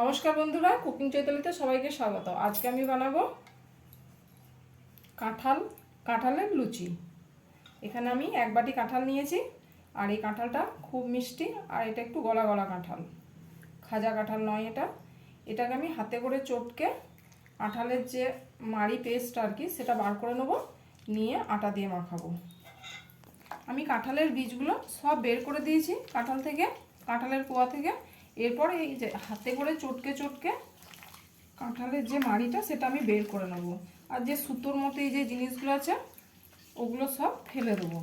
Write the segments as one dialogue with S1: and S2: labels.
S1: নমস্কার বন্ধুরা, কুকিং চৈতালিতে সবাইকে স্বাগত। আজকে আমি বানাবো কাঁঠাল, কাঁঠালের লুচি। এখানে আমি এক বাটি কাঁঠাল নিয়েছি, আর এই কাঁঠালটা খুব মিষ্টি, আর এটা একটু গলা গলা কাঁঠাল। খাজা কাঁঠাল নয় এটা। এটাকে আমি হাতে করে চটকে কাঁঠালের যে মাড়ি পেস্ট আর কি, সেটা বার করে নেব, নিয়ে আটা দিয়ে মাখাবো। আমি কাঁঠালের বীজগুলো সব বের করে দিয়েছি, কাঁঠাল থেকে, কাঁঠালের কোয়া থেকে। এরপর এই যে হাতে করে চটকে চটকে কাঁঠালের যে মাড়িটা, সেটা আমি বের করে নেব। আর যে সুতোর মতো এই যে জিনিসগুলো আছে, ওগুলো সব ফেলে দেবো।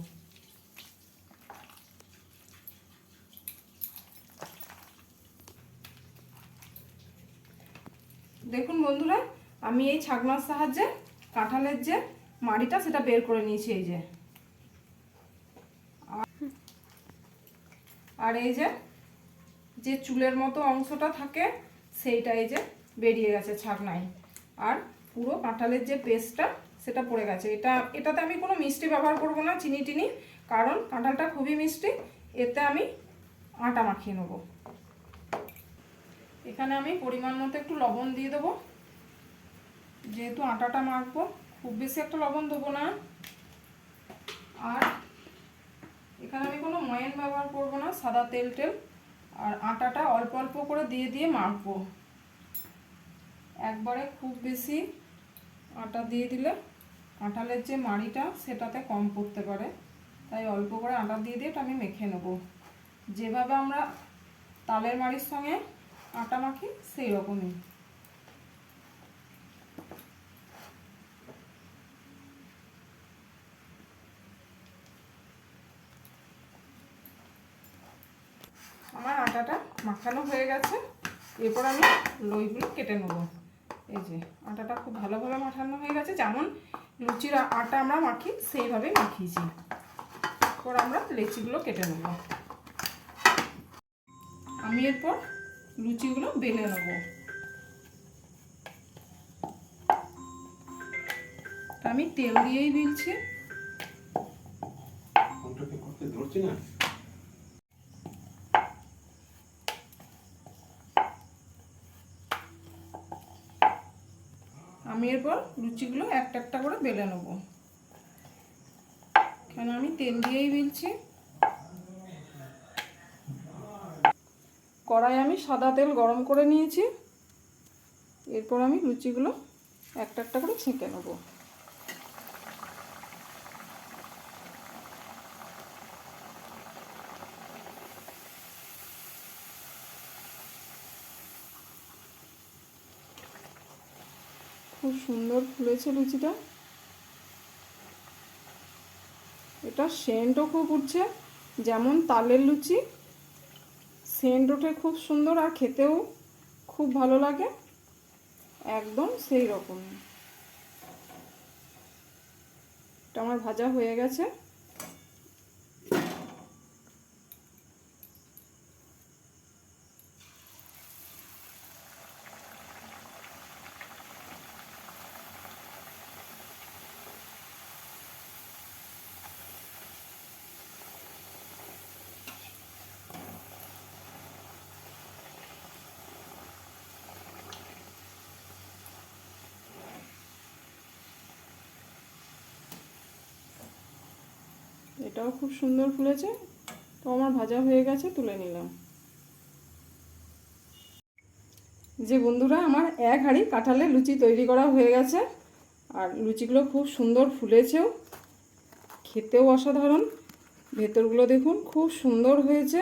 S1: দেখুন বন্ধুরা, আমি এই ছাকনার সাহায্যে কাঁঠালের যে মাড়িটা, সেটা বের করে নিয়েছি এই যে। আর এই যে যে চুলের মতো অংশটা থাকে, সেইটা এই যে বেরিয়ে গেছে ছাকনায়। আর পুরো কাঁঠালের যে পেস্টটা সেটা পড়ে গেছে। এটা, এটাতে আমি কোনো মিষ্টি ব্যবহার করব না, চিনি টিনি, কারণ কাঁঠালটা খুবই মিষ্টি। এতে আমি আটা মাখিয়ে নেব। এখানে আমি পরিমাণ মতো একটু লবণ দিয়ে দেবো। যেহেতু আটাটা মাখবো, খুব বেশি একটা লবণ দেবো না। আর এখানে আমি কোনো ময়ান ব্যবহার করব না, সাদা তেল টেল আর আটাটা অল্প অল্প করে দিয়ে দিয়ে মাখবো। একবারে খুব বেশি আটা দিয়ে দিলে কাঁঠালের যে মাড়িটা সেটাতে কম পড়তে পারে। তাই অল্প করে আটা দিয়ে দিয়ে এটা আমি মেখে নেব। যেভাবে আমরা তালের মাড়ির সঙ্গে আটা মাখি, সেই রকমই আমার আটাটা মাখানো হয়ে গেছে। এরপর আমি লইগুলো কেটে নেব। এই যে, আটাটা খুব ভালোভাবে মাখানো হয়ে গেছে। যেমন লুচির আটা আমরা মাখি, সেইভাবেই মাখিয়েছি। এরপর আমরা লেচিগুলো কেটে নেব। আমি এরপর লুচিগুলো বেলে নেব। আমি তেল দিয়েই
S2: ধরছি না?
S1: আমি এরপর লুচিগুলো একটা একটা করে বেলে নেব। কেন আমি তেল দিয়েই বেলছি। কড়াই আমি সাদা তেল গরম করে নিয়েছি। এরপর আমি লুচিগুলো একটা একটা করে ছেঁকে নেব। খুব সুন্দর ফুলেছে লুচিটা। এটা সেন্টও খুব উঠছে, যেমন তালের লুচি। সেন্ট ওঠে খুব সুন্দর আর খেতেও খুব ভালো লাগে, একদম সেই রকম এটা আমার ভাজা হয়ে গেছে। এটাও খুব সুন্দর ফুলেছে। তো আমার ভাজা হয়ে গেছে, তুলে নিলাম। যে বন্ধুরা, আমার এক হাঁড়ি কাঁঠালের লুচি তৈরি করা হয়ে গেছে। আর লুচিগুলো খুব সুন্দর ফুলেছেও। খেতেও অসাধারণ। ভেতরগুলো দেখুন, খুব সুন্দর হয়েছে।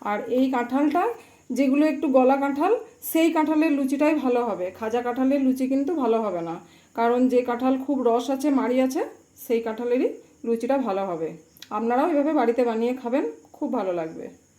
S1: আর এই কাঁঠালটা, যেগুলো একটু গলা কাঁঠাল, সেই কাঁঠালের লুচিটাই ভালো হবে। খাজা কাঁঠালের লুচি কিন্তু ভালো হবে না। কারণ যে কাঁঠাল খুব রস আছে, মাড়ি আছে, সেই কাঁঠালেরই লুচিটা ভালো হবে। আপনারাও এভাবে বাড়িতে বানিয়ে খাবেন খুব ভালো লাগবে।